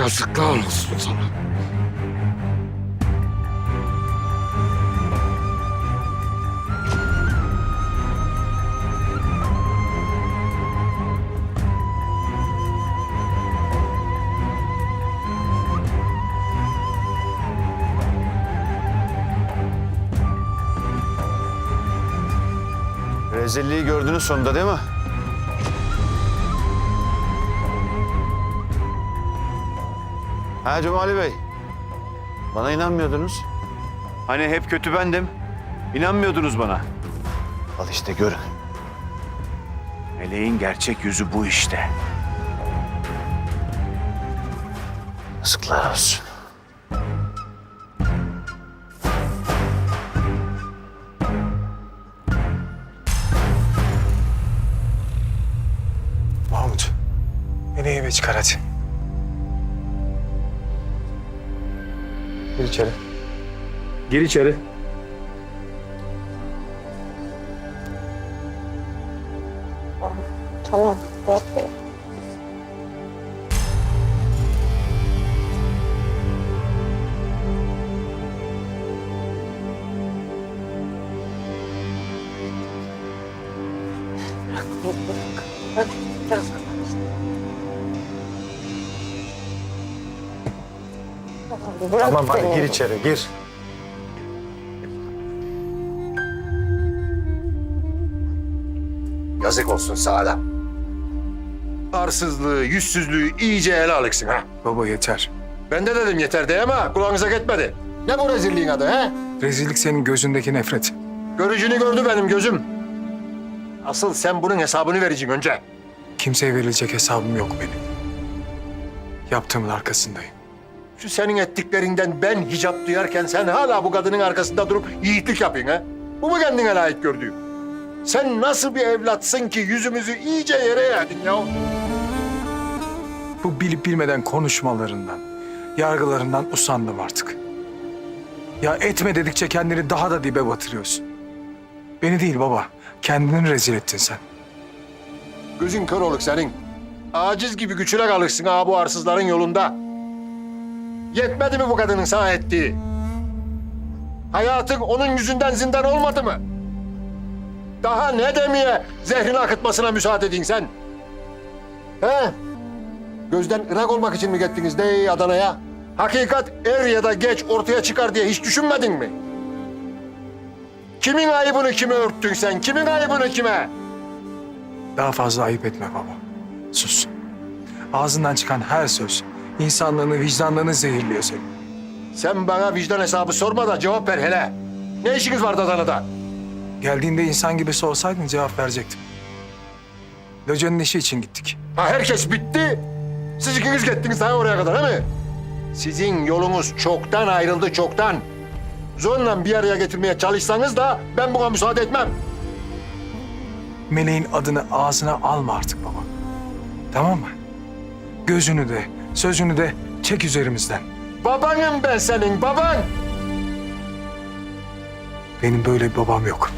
Yazıklar olsun sana. Rezilliği gördünüz sonunda değil mi? Ha Cumali Bey. Bana inanmıyordunuz. Hani hep kötü bendim. İnanmıyordunuz bana. Al işte görün. Meleğin gerçek yüzü bu işte. Yazıklar olsun. Mahmut. Beni eve çıkar hadi. Gir içeri. Gir içeri. Tamam. Bekle. Bırak, bırak, bırak. Tamam, bırak Tamam hadi gir içeri gir. Yazık olsun sağda. Arsızlığı, yüzsüzlüğü iyice ele alıksın ha. Baba yeter. Ben de dedim yeter diye ama kulağınıza gitmedi. Ne bu rezilliğin adı he? Rezillik senin gözündeki nefret. Görücünü gördü benim gözüm. Asıl sen bunun hesabını vereceksin önce. Kimseye verilecek hesabım yok benim. Yaptığımın arkasındayım. Şu senin ettiklerinden ben hicap duyarken sen hala bu kadının arkasında durup yiğitlik yapıyorsun ha? Bu mu kendine layık gördüğün? Sen nasıl bir evlatsın ki yüzümüzü iyice yere yerdin ya? Bu bilip bilmeden konuşmalarından, yargılarından usandım artık. Ya etme dedikçe kendini daha da dibe batırıyorsun. Beni değil baba, kendini rezil ettin sen. Gözün kör oluk senin. Aciz gibi güçüne kalırsın ha bu arsızların yolunda. Yetmedi mi bu kadının sana ettiği? Hayatın onun yüzünden zindan olmadı mı? Daha ne demeye zehrini akıtmasına müsaade edin sen? He? Gözden ırak olmak için mi gittiniz de Adana'ya? Hakikat er ya da geç ortaya çıkar diye hiç düşünmedin mi? Kimin ayıbını kime örttün sen? Kimin ayıbını kime? Daha fazla ayıp etme baba. Sus. Ağzından çıkan her söz insanlığını, vicdanlığını zehirliyor senin. Sen bana vicdan hesabı sorma da cevap ver hele. Ne işiniz vardı Adana'da? Geldiğinde insan gibi sorsaydın cevap verecektim. Locanın işi için gittik. Ha herkes bitti. Siz ikiniz gittiniz daha oraya kadar değil mi? Sizin yolunuz çoktan ayrıldı çoktan. Zorla bir araya getirmeye çalışsanız da ben buna müsaade etmem. Meleğin adını ağzına alma artık baba. Tamam mı? Gözünü de, sözünü de çek üzerimizden. Babanım ben senin baban. Benim böyle bir babam yok.